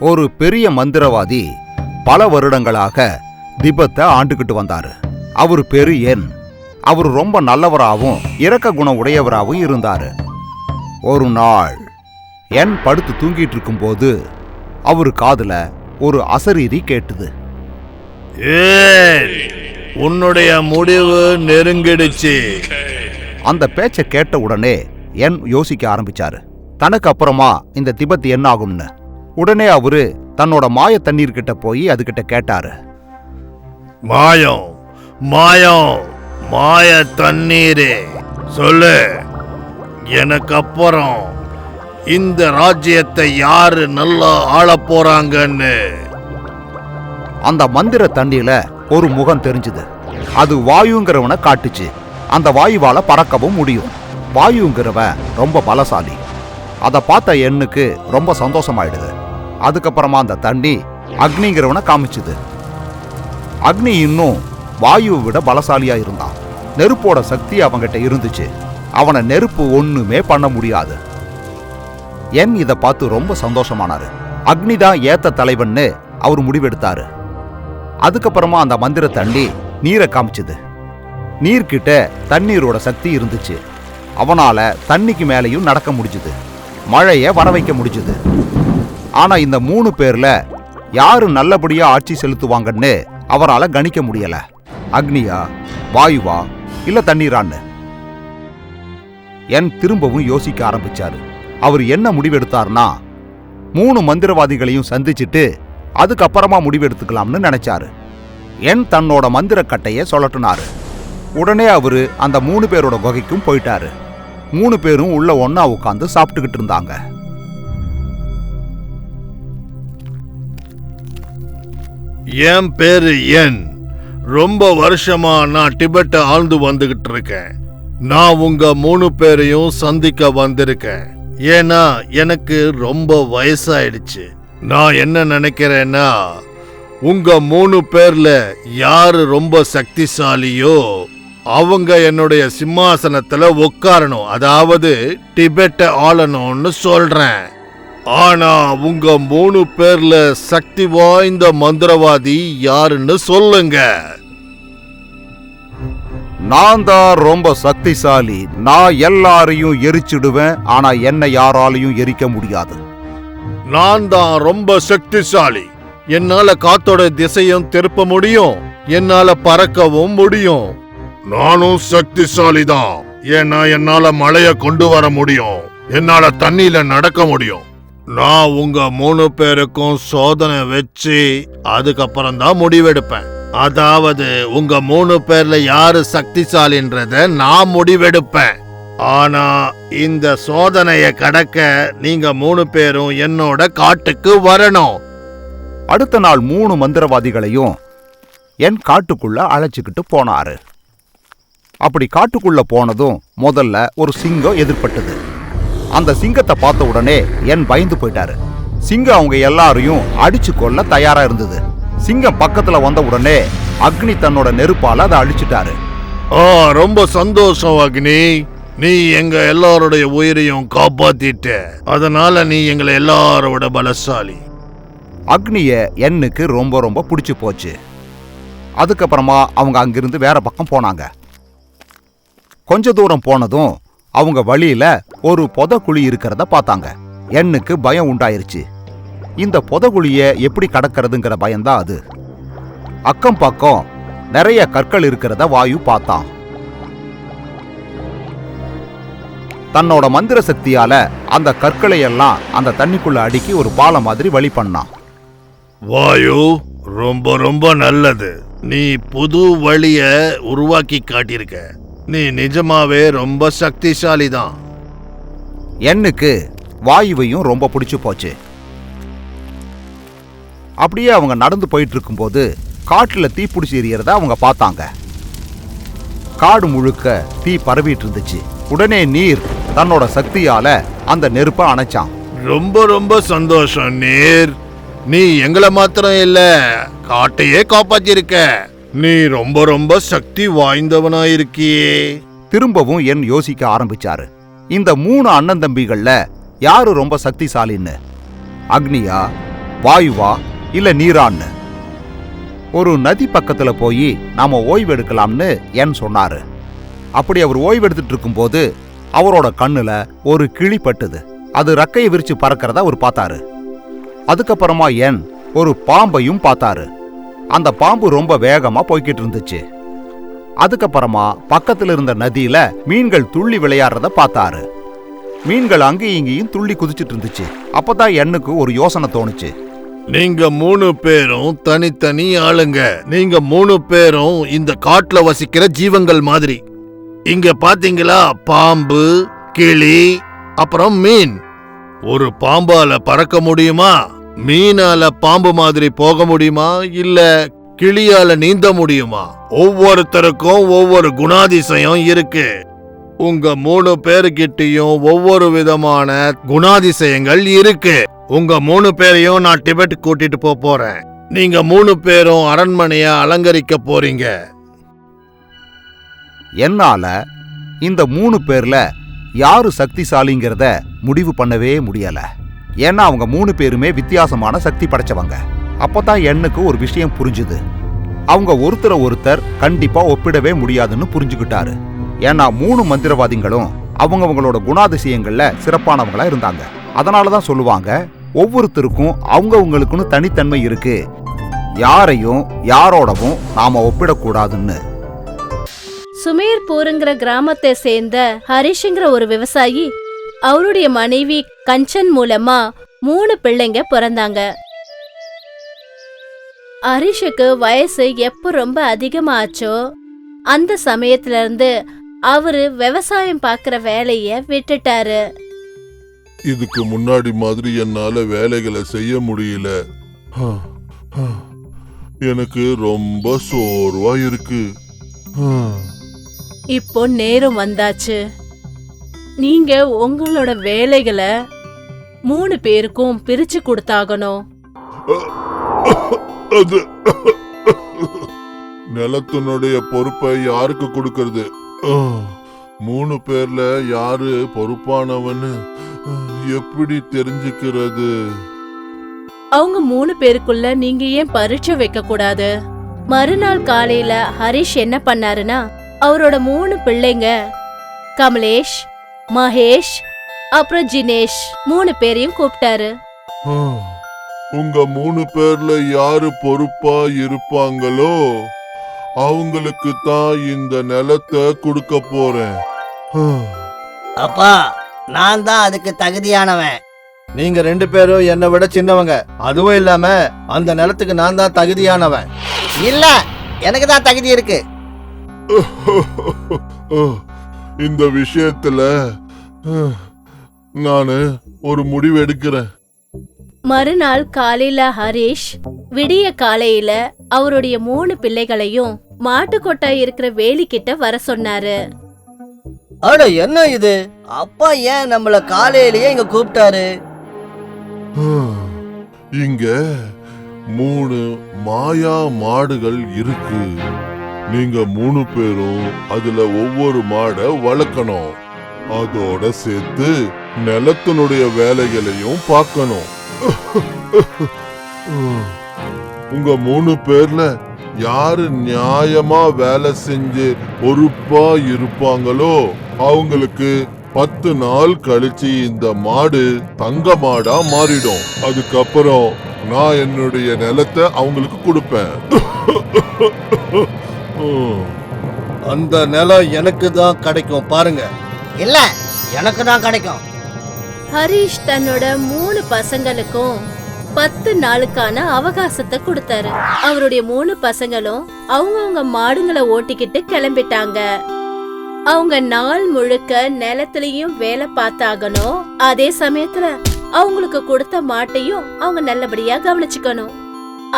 ஒரு பெரிய மந்திரவாதி பல வருடங்களாக திபத்தை ஆண்டுகிட்டு வந்தாரு. அவரு பேரு என். அவர் ரொம்ப நல்லவராகவும் இரக்க குணம் உடையவராகவும் இருந்தாரு. ஒரு நாள் என் படுத்து தூங்கிட்டு இருக்கும்போது அவரு காதுல ஒரு அசரீரி கேட்டுது. ஏன் உன்னுடைய முடிவு நெருங்கிடுச்சு. அந்த பேச்சை கேட்ட உடனே என் யோசிக்க ஆரம்பிச்சாரு. தனக்கு அப்புறமா இந்த திபெத் என்ன ஆகும்னு உடனே அவரு தன்னோட மாய தண்ணீர் கிட்ட போய் அதுகிட்ட கேட்டாரு. மாயம் மாயம் மாய தண்ணீரே சொல்லு. எனக்கு அப்புறம் இந்த ராஜ்யத்தை யாரு நல்லா ஆளப் போறாங்கன்னு. அந்த மந்திர தண்ணியில ஒரு முகம் தெரிஞ்சுது. அது வாயுங்கிறவனை காட்டுச்சு. அந்த வாயுவால பறக்கவும் முடியும். வாயுங்கிறவன் ரொம்ப பலசாலி. அதை பார்த்த எண்ணுக்கு ரொம்ப சந்தோஷமாயிடுது. அதுக்கப்புறமா அந்த தண்ணி அக்னிங்கிறவனை காமிச்சுது. அக்னி இன்னும் வாயுவை விட பலசாலியா இருந்தான். நெருப்போட சக்தி அவங்கிட்ட இருந்துச்சு. அவனை நெருப்பு ஒண்ணுமே பண்ண முடியாது. என் இதை பார்த்து ரொம்ப சந்தோஷமானாரு. அக்னி தான் ஏத்த தலைவன்னு அவர் முடிவெடுத்தாரு. அதுக்கப்புறமா அந்த மந்திர தண்ணி நீரை காமிச்சுது. நீர்கிட்ட தண்ணீரோட சக்தி இருந்துச்சு. அவனால தண்ணிக்கு மேலேயும் நடக்க முடிஞ்சுது. மழையை வர வைக்க முடிஞ்சுது. ஆனா இந்த மூணு பேர்ல யாரு நல்லபடியா ஆட்சி செலுத்துவாங்கன்னு அவரால கணிக்க முடியல. அக்னியா வாயுவா இல்ல தண்ணீரான்னு? என் திரும்பவும் யோசிக்க ஆரம்பிச்சாரு. அவர் என்ன முடிவெடுத்தார்னா மூணு மந்திரவாதிகளையும் சந்திச்சுட்டு அதுக்கப்புறமா முடிவெடுத்துக்கலாம்னு நினைச்சாரு. என் தன்னோட மந்திர கட்டைய சொல்லட்டுனாரு உடனே அவரு அந்த மூணு பேரோட குகைக்கும் போயிட்டாரு. மூணு பேரும் உள்ள ஒன்னா உட்காந்து சாப்பிட்டுக்கிட்டு இருந்தாங்க. என் பேரு என். ரொம்ப வருஷமா நான் டிபெட்டை ஆழ்ந்து வந்துகிட்டு இருக்கேன். நான் உங்க மூணு பேரையும் சந்திக்க வந்திருக்கேன். ஏன்னா எனக்கு ரொம்ப வயசாயிடுச்சு. நான் என்ன நினைக்கிறேன்னா உங்க மூணு பேர்ல யாரு ரொம்ப சக்திசாலியோ அவங்க என்னுடைய சிம்மாசனத்துல உட்காரணும் அதாவது டிபெட்டை ஆளணும்னு சொல்றேன். ஆனா உங்க மூணு பேர்ல சக்தி வாய்ந்த மந்திரவாதி யாருன்னு சொல்லுங்க. நான் தான் ரொம்ப சக்திசாலி. நான் எல்லாரையும் எரிச்சிடுவேன். ஆனா என்னை யாராலையும் எரிக்க முடியாது. நான் தான் ரொம்ப சக்திசாலி. என்னால காத்தோட திசையும் திருப்ப முடியும். என்னால பறக்கவும் முடியும். நானும் சக்திசாலி தான். ஏன்னா என்னால மழைய கொண்டு வர முடியும். என்னால தண்ணியில நடக்க முடியும். நான் உங்க மூணு பேருக்கும் சோதனை வச்சு அதுக்கப்புறம் தான் முடிவெடுப்பேன். அதாவது உங்க மூணு பேர்ல யாரு சக்திசாலின்றத நான் முடிவெடுப்பேன். ஆனா இந்த சோதனைய கடக்க நீங்க மூணு பேரும் என்னோட காட்டுக்கு வரணும். அடுத்த நாள் மூணு மந்திரவாதிகளையும் என் காட்டுக்குள்ள அழைச்சிக்கிட்டு போனாரு. அப்படி காட்டுக்குள்ள போனதும் முதல்ல ஒரு சிங்கம் எதிர்பட்டது. அந்த சிங்கத்தை பார்த்த உடனே என் பயந்து போயிட்டாரு. சிங்கம் அவங்க எல்லாரையும் அடிச்சு கொள்ள தயாரா இருந்தது. சிங்கம் பக்கத்துல வந்த உடனே அக்னி தன்னோட நெருப்பால அதை அழிச்சிட்டாரு. ஆ ரொம்ப சந்தோஷம் அக்னி. நீ எங்க எல்லாருடைய உயிரையும் காப்பாத்திட்ட. அதனால நீ எங்களை எல்லாரோட பலசாலி. அக்னிய எண்ணுக்கு ரொம்ப ரொம்ப பிடிச்சு போச்சு. அதுக்கப்புறமா அவங்க அங்கிருந்து வேற பக்கம் போனாங்க. கொஞ்ச தூரம் போனதும் அவங்க வழியில ஒரு புதக்குழி இருக்கிறத பார்த்தாங்க. எண்ணுக்கு பயம் உண்டாயிருச்சு. இந்த புதகுழிய எப்படி கடக்கிறதுங்கிற பயம்தான் அது. அக்கம் பக்கம் நிறைய கற்கள் இருக்கிறத வாயு பார்த்தான். தன்னோட மந்திர சக்தியால அந்த கற்களை எல்லாம் அந்த தண்ணிக்குள்ள அடுக்கி ஒரு பாலம் மாதிரி வழி பண்ணான். வாயு ரொம்ப ரொம்ப நல்லது. நீ புது வழிய உருவாக்கி காட்டியிருக்க. நீ நிஜமாவே ரொம்ப சக்திசாலி தான் எண்ணுக்கு வாயுவையும் ரொம்ப பிடிச்சு போச்சு. அப்படியே அவங்க நடந்து போயிட்டு இருக்கும்போது காட்டுல தீ பிடிச்சி எரியறத அவங்க பார்த்தாங்க. காடு முழுக்க தீ பரவிட்டு இருந்துச்சு உடனே நீர் தன்னோட சக்தியால அந்த நெருப்பை அணைச்சான். ரொம்ப ரொம்ப சந்தோஷம் நீர். நீ எங்களை மாத்திரம் இல்ல காட்டையே காப்பாத்திருக்க. நீ ரொம்ப ரொம்ப சக்தி வாய்ந்தவனாயிருக்கியே. திரும்பவும் என் யோசிக்க ஆரம்பிச்சாரு. இந்த மூணு அண்ணன் தம்பிகள்ல யாரு ரொம்ப சக்திசாலின்னு? அக்னியா வாயுவா இல்ல நீரான்னு? ஒரு நதி பக்கத்துல போய் நாம ஓய்வெடுக்கலாம்னு என் சொன்னாரு. அப்படி அவர் ஓய்வெடுத்துட்டு இருக்கும்போது அவரோட கண்ணுல ஒரு கிளி பட்டுது. அது ரக்கையை விரிச்சு பறக்கிறத அவர் பார்த்தாரு. அதுக்கப்புறமா என் ஒரு பாம்பையும் பார்த்தாரு. அந்த பாம்பு ரொம்ப வேகமா போய்கிட்டு இருந்துச்சு. அதுக்கப்புறமா பக்கத்துல இருந்த நதியில மீன்கள் துள்ளி விளையாடுறத பார்த்தாரு. மீன்கள் அங்கேயும் இங்கேயும் துள்ளி குதிச்சிட்டு இருந்துச்சு. அப்பதான் எண்ணுக்கு ஒரு யோசனை தோணுச்சு. நீங்க மூணு பேரும் தனித்தனி ஆளுங்க. நீங்க மூணு பேரும் இந்த காட்டுல வசிக்கிற ஜீவங்கள் மாதிரி. இங்க பாத்தீங்களா? பாம்பு கிளி அப்புறம் மீன். ஒரு பாம்பால பறக்க முடியுமா? மீனால பாம்பு மாதிரி போக முடியுமா? இல்ல கிளியால நீந்த முடியுமா? ஒவ்வொருத்தருக்கும் ஒவ்வொரு குணாதிசயம் இருக்கு. உங்க மூணு பேருக்கிட்டையும் ஒவ்வொரு விதமான குணாதிசயங்கள் இருக்கு. உங்க மூணு பேரையும் நான் டிபெட் கூட்டிட்டு போப் போறேன். நீங்க மூணு பேரும் அரண்மனைய அலங்கரிக்க போறீங்க. என்னால இந்த மூணு பேர்ல யாரு சக்திசாலிங்கிறத முடிவு பண்ணவே முடியலை. ஏன்னா அவங்க மூணு பேருமே வித்தியாசமான சக்தி படைச்சவங்க. அப்போதான் எண்ணுக்கு ஒரு விஷயம் புரிஞ்சுது. அவங்க ஒருத்தரை ஒருத்தர் கண்டிப்பா ஒப்பிடவே முடியாதுன்னு புரிஞ்சுக்கிட்டாரு ஏன்னா மூணு மந்திரவாதிகளும் அவங்கவங்களோட குணாதிசயங்கள்ல சிறப்பானவங்களா இருந்தாங்க. அதனால தான் சொல்லுவாங்க ஒவ்வொருத்தருக்கும் அவங்கவங்களுக்குன்னு தனித்தன்மை இருக்கு. யாரையும் யாரோடவும் நாம ஒப்பிடக்கூடாதுன்னு. சுமேர்பூருங்கிற கிராமத்தை சேர்ந்த ஹரிஷ்ங்கிற ஒரு விவசாயி அவருடைய மனைவி கஞ்சன் மூலமா மூணு பிள்ளைங்க பிறந்தாங்க ஹரிஷுக்கு வயசு எப்போ ரொம்ப அதிகமாச்சோ அந்த சமயத்துல இருந்து அவரு விவசாயம் பார்க்குற வேலைய விட்டுட்டாரு இதுக்கு முன்னாடி மாதிரி என்னால வேலைகளை செய்ய முடியல. எனக்கு ரொம்ப சோர்வா இருக்கு. இப்போ நேரம் வந்தாச்சு நீங்க உங்களோட வேலைகளை மூணு பேருக்கும் பிரிச்சு கொடுத்தாகணும். அது நிலத்தினுடைய பொறுப்பை யாருக்கு கொடுக்கறது? மூணு பேர்ல யாரு பொறுப்பானவன்னு எப்படி தெரிஞ்சுக்கிறது? அவங்க மூணு பேருக்குள்ள நீங்க ஏன் பரீட்சை வைக்க கூடாது மறுநாள் காலையில ஹரிஷ் என்ன பண்ணாருன்னா அவரோட மூணு பிள்ளைங்க கமலேஷ் மகேஷ் அப்புறம் ஜினேஷ். மூணு பேரையும் கூப்பிட்டாரு. உங்க மூணு பேர்ல யாரு பொறுப்பா இருப்பாங்களோ அவங்களுக்கு தான் இந்த நிலத்தை கொடுக்க போறேன். அப்பா நான் தான் அதுக்கு தகுதியானவன். நீங்க ரெண்டு பேரும் என்னை விட சின்னவங்க. அதுவும் இல்லாம அந்த நிலத்துக்கு நான் தான் தகுதியானவன். இல்ல எனக்கு தான் தகுதி இருக்கு. இந்த விஷயத்துல நானு ஒரு முடிவு எடுக்கிறேன். மறுநாள் காலையில ஹரிஷ் விடிய காலையில அவருடைய மூணு பிள்ளைகளையும் மாட்டுக்கொட்டாய் இருக்கிற வேலிக்கிட்ட வர சொன்னாரு. அட என்ன இது? அப்பா ஏன் நம்மள காலையிலேயே இங்க கூப்பிட்டாரு? இங்க மூணு மாயா மாடுகள் இருக்கு. நீங்க மூணு பேரும் அதுல ஒவ்வொரு மாடை வளர்க்கணும். அதோட சேர்த்து நிலத்தினுடைய வேலைகளையும் பார்க்கணும். உங்க மூணு பேர்ல யாரு நியாயமா வேலை செஞ்சு பொறுப்பா இருப்பாங்களோ அவங்களுக்கு பத்து நாள் கழிச்சு இந்த மாடு தங்க மாடா மாறிடும். அதுக்கப்புறம் நான் என்னுடைய நிலத்தை அவங்களுக்கு கொடுப்பேன். அந்த நிலம் எனக்கு தான் கிடைக்கும். பாருங்க. இல்ல எனக்கு தான் கிடைக்கும். ஹரிஷ் தன்னோட மூணு பசங்களுக்கும் பத்து நாளுக்கான அவகாசத்தை கொடுத்தாரு. அவருடைய மூணு பசங்களும் அவங்கவுங்க மாடுங்களை ஓட்டிக்கிட்டு கிளம்பிட்டாங்க. அவங்க நாள் முழுக்க நிலத்திலையும் வேலை பார்த்தாகணும். அதே சமயத்துல அவங்களுக்கு கொடுத்த மாட்டையும் அவங்க நல்லபடியா கவனிச்சுக்கணும்.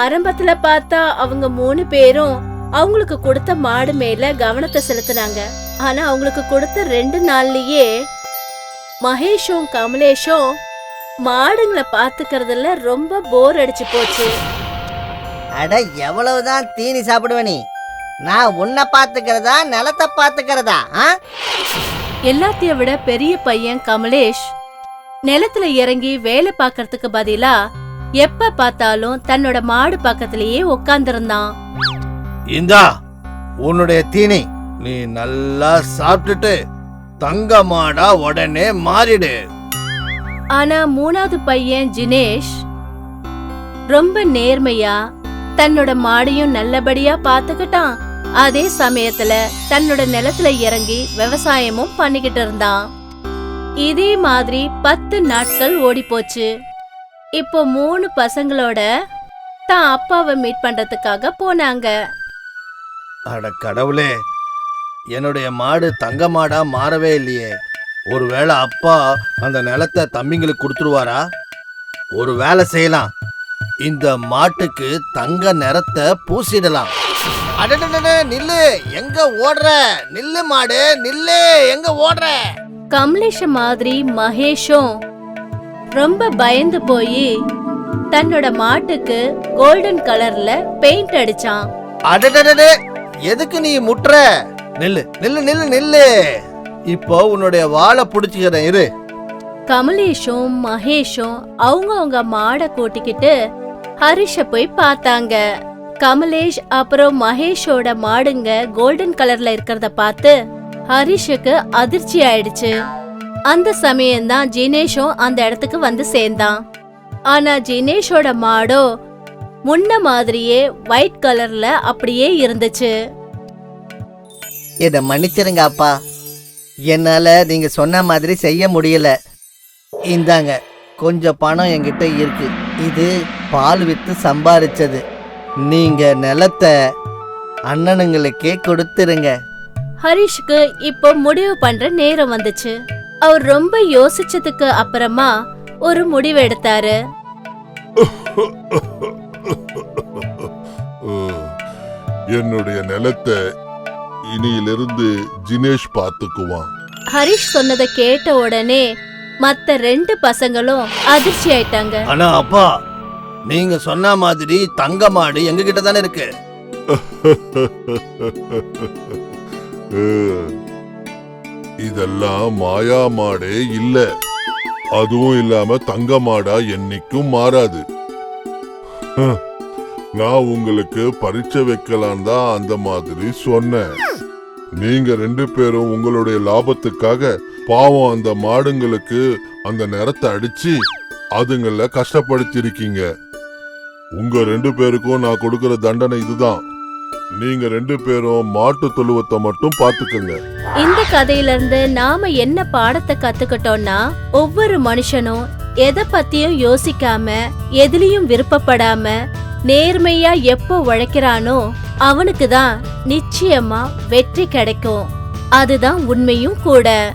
ஆரம்பத்துல பார்த்தா அவங்க மூணு பேரும் அவங்களுக்கு கொடுத்த மாடு மேல கவனத்தை செலுத்தினாங்க. ஆனா அவங்களுக்கு கொடுத்த ரெண்டு நாள்லயே மகேஷும் கமலேஷும் மாடுங்களை பாத்துக்கிறதுல ரொம்ப போர் அடிச்சு போச்சு. அட எவ்வளவுதான் தீனி சாப்பிடுவ நீ? நான் உன்னை பாத்துக்கிறதா நிலத்தை பாத்துக்கிறதா ஆ? எல்லாத்தையும் விட பெரிய பையன் கமலேஷ். நிலத்துல இறங்கி வேலை பார்க்கறதுக்கு பதிலா எப்ப பார்த்தாலும் தன்னோட மாடு பக்கத்திலேயே உட்கார்ந்திருந்தான் இந்தா உன்னுடைய தீனி நீ நல்லா சாப்பிட்டுட்டு தங்க மாடா உடனே மாறிடு. ஆனா மூணாவது பையன் ஜினேஷ் ரொம்ப நேர்மையா தன்னோட மாடையும் நல்லபடியா பாத்துக்கிட்டான். அதே சமயத்துல தன்னோட நிலத்துல இறங்கி விவசாயமும் பண்ணிக்கிட்டு இருந்தான். இதே மாதிரி பத்து நாட்கள் ஓடி போச்சு இப்போ மூணு பசங்களோட தான் அப்பாவை மீட் பண்றதுக்காக போனாங்க. அட கடவுளே என்னுடைய மாடு தங்க மாடா மாறவே இல்லையே. ஒருவேளை அப்பா அந்த நிலத்தை தம்பிங்களுக்கு கொடுத்துருவாரா? ஒரு வேலை செய்யலாம். இந்த மாட்டுக்கு தங்க நிறத்தை பூசிடலாம். அடடடட நில்லு எங்க ஓடுற? நில்லு மாடு நில்லு எங்க ஓடுற? கமலேஷ மாதிரி மகேஷும் ரொம்ப பயந்து போய் தன்னோட மாட்டுக்கு கோல்டன் கலர்ல பெயிண்ட் அடிச்சான். அடடடடே எதுக்கு நீ முட்டுற? நில்லு நில்லு நில்லு நில்லு. இப்போ உன்னுடைய வாழை பிடிச்சிக்கிறேன் இரு. கமலேஷும் மகேஷும் அவங்க அவங்க மாடை கூட்டிக்கிட்டு ஹரிஷ போய் பார்த்தாங்க. கமலேஷ் அப்புறம் மகேஷோட மாடுங்க கோல்டன் கலர்ல இருக்கிறத பார்த்து ஹரிஷுக்கு அதிர்ச்சி ஆயிடுச்சு. அந்த சமயம்தான் ஜினேஷும் அந்த இடத்துக்கு வந்து சேர்ந்தான். ஆனா ஜினேஷோட மாடோ முன்ன மாதிரியே ஒயிட் கலர்ல அப்படியே இருந்துச்சு. இதை மன்னிச்சிருங்க அப்பா. என்னால நீங்க சொன்ன மாதிரி செய்ய முடியல. இந்தாங்க கொஞ்சம் பணம் என்கிட்ட இருக்கு. இது பால் வித்து சம்பாரிச்சது. நீங்க நிலத்தை அண்ணனுங்களுக்கே கொடுத்துருங்க. ஹரிஷ்க்கு இப்போ முடிவு பண்ற நேரம் வந்துச்சு. அவர் ரொம்ப யோசிச்சதுக்கு அப்புறமா ஒரு முடிவு எடுத்தாரு. என்னுடைய நிலத்தை இனியிலிருந்து ஜினேஷ் பார்த்துக்குவான். ஹரிஷ் சொன்னதை கேட்ட உடனே மத்த ரெண்டு பசங்களும் அதிர்ச்சி ஆயிட்டாங்க. ஆனா அப்பா நீங்க சொன்ன மாதிரி தங்க மாடு எங்க கிட்ட தானே இருக்கு? இதெல்லாம் மாயா மாடே இல்ல. அதுவும் இல்லாம தங்க மாடா என்னைக்கும் மாறாது. நான் உங்களுக்கு பரீட்சை வைக்கலாம் தான் அந்த மாதிரி சொன்னேன். நீங்க ரெண்டு பேரும் உங்களுடைய லாபத்துக்காக பாவம் அந்த மாடுங்களுக்கு அந்த நிறத்தை அடிச்சு அதுங்கள கஷ்டப்படுத்திருக்கீங்க. உங்க ரெண்டு பேருக்கும் நான் கொடுக்கற தண்டனை இதுதான். நீங்க ரெண்டு பேரும் மாட்டு தொழுவத்தை மட்டும் பாத்துக்கங்க இந்த கதையில இருந்து நாம என்ன பாடத்தை கத்துக்கிட்டோம்னா ஒவ்வொரு மனுஷனும் எதை பத்தியும் யோசிக்காம எதுலயும் விருப்பப்படாம நேர்மையா எப்போ உழைக்கிறானோ அவனுக்கு தான் நிச்சயமா வெற்றி கிடைக்கும். அதுதான் உண்மையும் கூட.